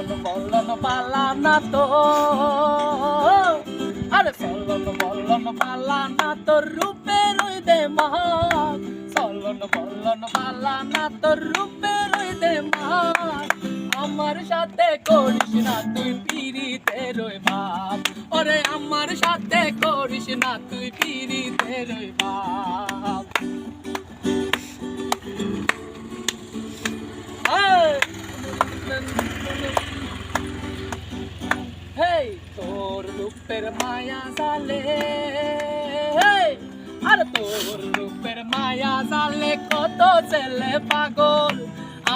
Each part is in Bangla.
চলন বলন পালা না তো। আরে চলন বলন পালা না তোর রূপে রই দে মহান। চলন বলন পালা না তোর রূপে রই দে মহান। আমার সাথে করিস না তুই পিড়িতে রই বাপ ওরে আমার সাথে করিস না তুই পিড়িতে রই বাপ রূপের মায়া জালে। আর তোর রূপের মায়া জালে কত ছেলে পাগল।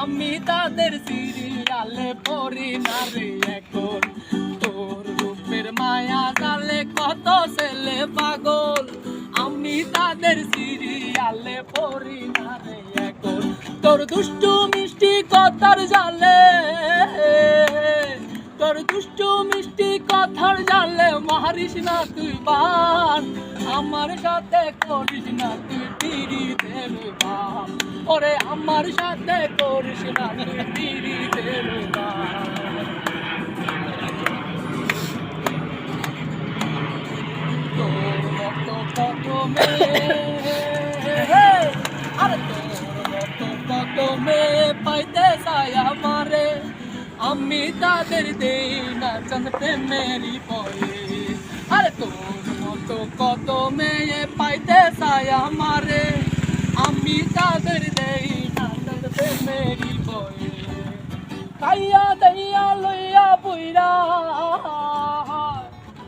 আমি তাদের সিরিয়ালে পড়ি না রে এখন। তোর রূপের মায়া জালে কত ছেলে পাগল। আমি তাদের সিরিয়ালে পড়ি না রে এখন। তোর দুষ্টু মিষ্টি কথার জালে তোর দুষ্টু মিষ্টি কথার জালে মারিস না তুই বান আমার সাথে করিস না তুই পিড়ি দেব বান ওরে, আমার সাথে করিস না তুই পিড়ি দেব বান তোর মতো কত মেয়ে আমি তাদের দেই না চাঁদ প্রেমেরই পরে। আরে তোর মতো কত মেয়ে পাইতে ছায়া মারে আমি তাদের দেই না চাঁদ প্রেমেরই পরে। খাইয়া দইয়া লইয়া বুইরা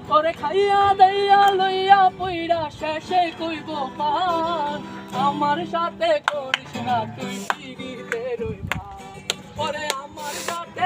তোরে খাইয়া দইয়া লইয়া পুইরা শেষে কইব পান আমার সাথে করিস না, তুই পিড়িতে রইবা। ওরে আমার সাথে